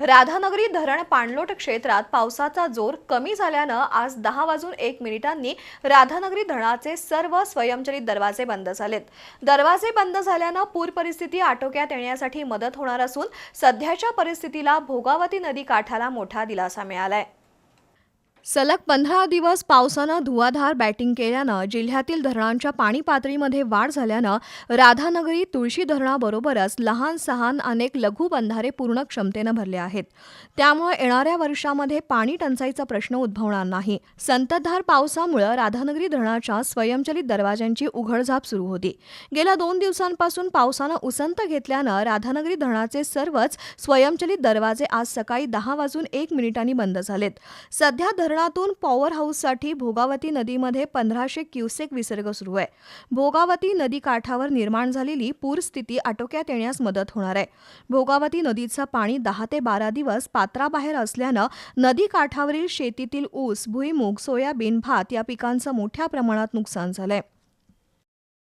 राधानगरी धरण पाणलोट क्षेत्रात पावसाचा जोर कमी झाल्यानं आज दहा वाजून एक मिनिटांनी राधानगरी धरणाचे सर्व स्वयंचलित दरवाजे बंद झालेत. दरवाजे बंद झाल्यानं पूर परिस्थिती आटोक्यात येण्यासाठी मदत होणार असून सध्याच्या परिस्थितीला भोगावती नदी काठाला मोठा दिलासा मिळालाय. सलग पंधरा दिवस पावसानं धुवाधार बॅटिंग केल्यानं जिल्ह्यातील धरणांच्या पाणी पातळीमध्ये वाढ झाल्यानं राधानगरी तुळशी धरणाबरोबरच लहान सहान अनेक लघु बंधारे पूर्ण क्षमतेनं भरले आहेत. त्यामुळे येणाऱ्या वर्षामध्ये पाणी टंचाईचा प्रश्न उद्भवणार नाही. संततधार पावसामुळे राधानगरी धरणाच्या स्वयंचलित दरवाज्यांची उघडझाप सुरू होती. गेल्या दोन दिवसांपासून पावसानं उसंत घेतल्यानं राधानगरी धरणाचे सर्वच स्वयंचलित दरवाजे आज सकाळी दहा वाजून एक मिनिटांनी बंद झालेत. सध्या धरणातून पॉवर हाऊससाठी भोगावती नदीमध्ये पंधराशे क्युसेक विसर्ग सुरू आहे. भोगावती नदी काठावर निर्माण झालेली पूरस्थिती आटोक्यात येण्यास मदत होणार आहे. भोगावती नदीचं पाणी दहा ते बारा दिवस पात्राबाहेर असल्यानं नदी काठावरील शेतीतील ऊस भुईमूग सोयाबीन भात या पिकांचं मोठ्या प्रमाणात नुकसान झालंय.